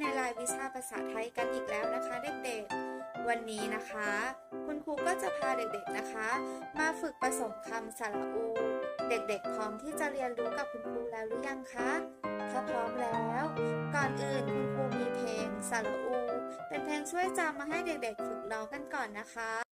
ในรายวิชาภาษาไทยกันอีกแล้วนะคะเด็กๆ วันนี้นะคะ คุณครูก็จะพาเด็กๆนะคะ มาฝึกผสมคำสระอู เด็กๆ พร้อมที่จะเรียนรู้กับคุณครูแล้วหรือยังคะ ถ้าพร้อมแล้ว ก่อนอื่นคุณครูมีเพลงสระอู เป็นเพลงช่วยจำมาให้เด็กๆ ฝึกร้องกันก่อนนะคะ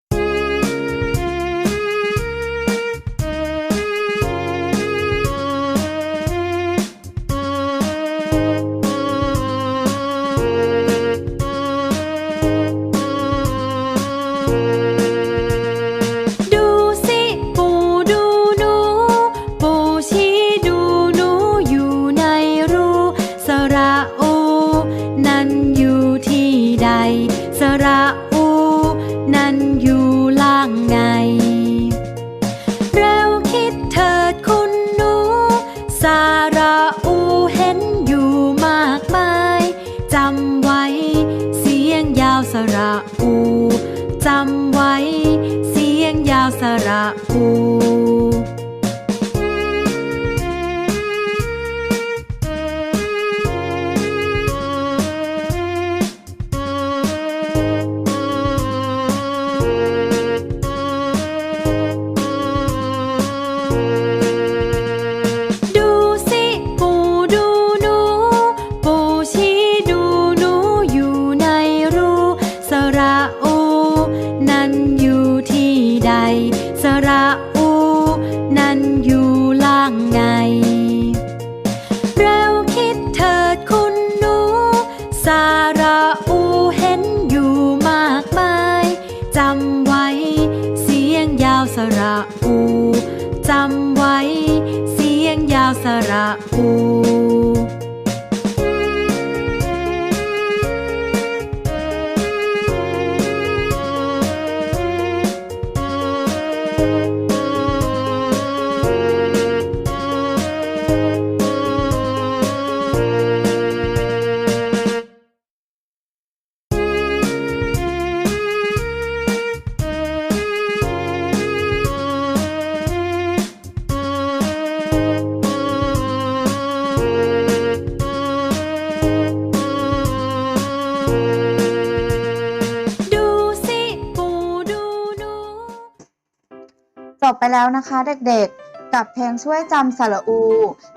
ระอูดูสิปูดูหนูปูชี้ดูหนูอยู่ในรูสระอ จำไว้ เสียงยาวสระอูจำไว้ เสียงยาวสระอู ดูสิปูดูหนูจบไปแล้วนะคะเด็กๆ กับเพลงช่วยจำสระอู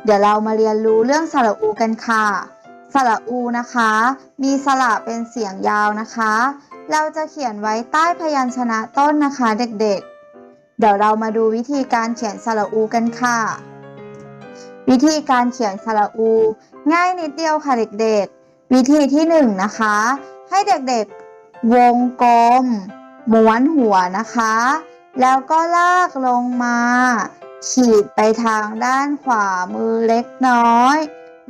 เดี๋ยวเรามาเรียนรู้เรื่องสระอูกันค่ะ สระอูนะคะ มีสระเป็นเสียงยาวนะคะ เราจะเขียนไว้ใต้พยัญชนะต้นนะคะเด็กๆ เดี๋ยวเรามาดูวิธีการเขียนสระอูกันค่ะ วิธีการเขียนสระอู ง่ายนิดเดียวค่ะเด็กๆ วิธีที่หนึ่งนะคะ ให้เด็กๆวงกลมม้วนหัวนะคะ แล้วก็ลากลงมา ขีดไปทางด้านขวามือเล็กน้อย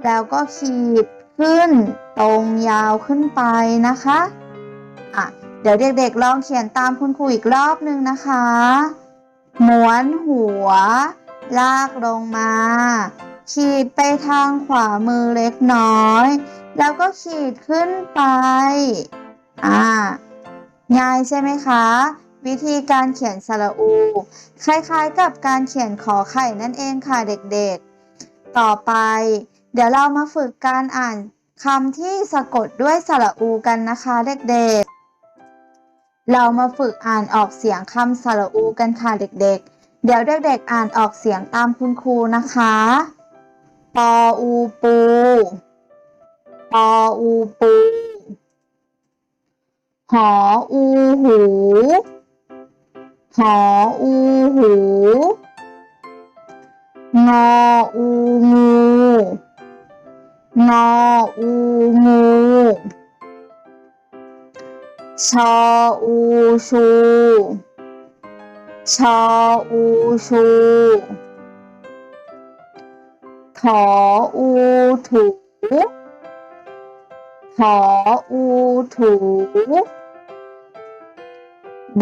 แล้วก็ขีดขึ้นตรงยาวขึ้นไปนะคะอะเดี๋ยวเด็กๆลองเขียนตามคุณครูอีกรอบนึงนะคะม้วนหัว ลากลงมา ขีดไปทางขวามือเล็กน้อย แล้วก็ขีดขึ้นไป อ่า ง่ายใช่ไหมคะ วิธีการเขียนสระอู คล้ายๆกับการเขียนขอไข่นั่นเองค่ะเด็กๆ ต่อไป เดี๋ยวเรามาฝึกการอ่านคำที่สะกดด้วยสระอูกันนะคะเด็กๆ เรามาฝึกอ่านออกเสียงคำสระอูกันค่ะเด็กๆ เดี๋ยวเด็กๆ อ่านออกเสียงตามคุณครูนะคะ ปออูปู ปออูปูหออูหูหออูหูงออูงูงออูงูชออูชูชออูชูถออูถู ถออูถู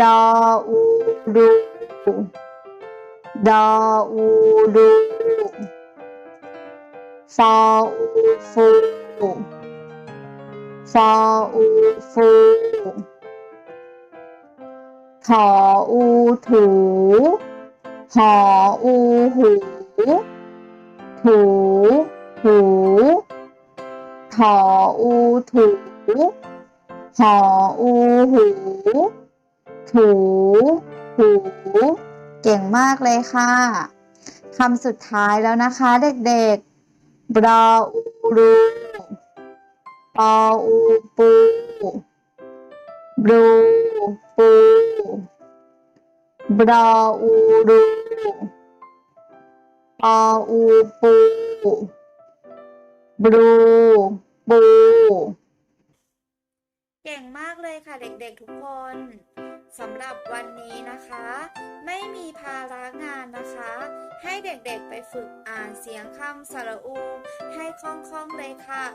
ดออูดูดออูดูฟออูฟูฟออูฟูถออูถู หออูหูถูหออูถูหออูหู ถู หู เก่งมากเลยค่ะคำสุดท้ายแล้วนะคะเด็กๆบรออูรูปออูปูบรูปูบรออูรูปออูปูบรู ปู เก่งมากเลยค่ะเด็กๆทุกคนสำหรับวันนี้นะคะ ไม่มีภาระงานนะคะ ให้เด็กๆไปฝึกอ่านเสียงคำสระอู ให้คล่องๆเลยค่ะ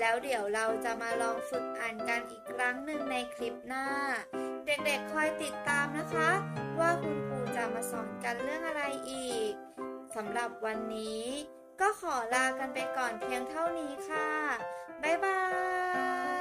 แล้วเดี๋ยวเราจะมาลองฝึกอ่านกันอีกครั้งหนึ่งในคลิปหน้า เด็กๆคอยติดตามนะคะ ว่าคุณครูจะมาสอนกันเรื่องอะไรอีกสำหรับวันนี้ ก็ขอลากันไปก่อนเพียงเท่านี้ค่ะ บ๊ายบาย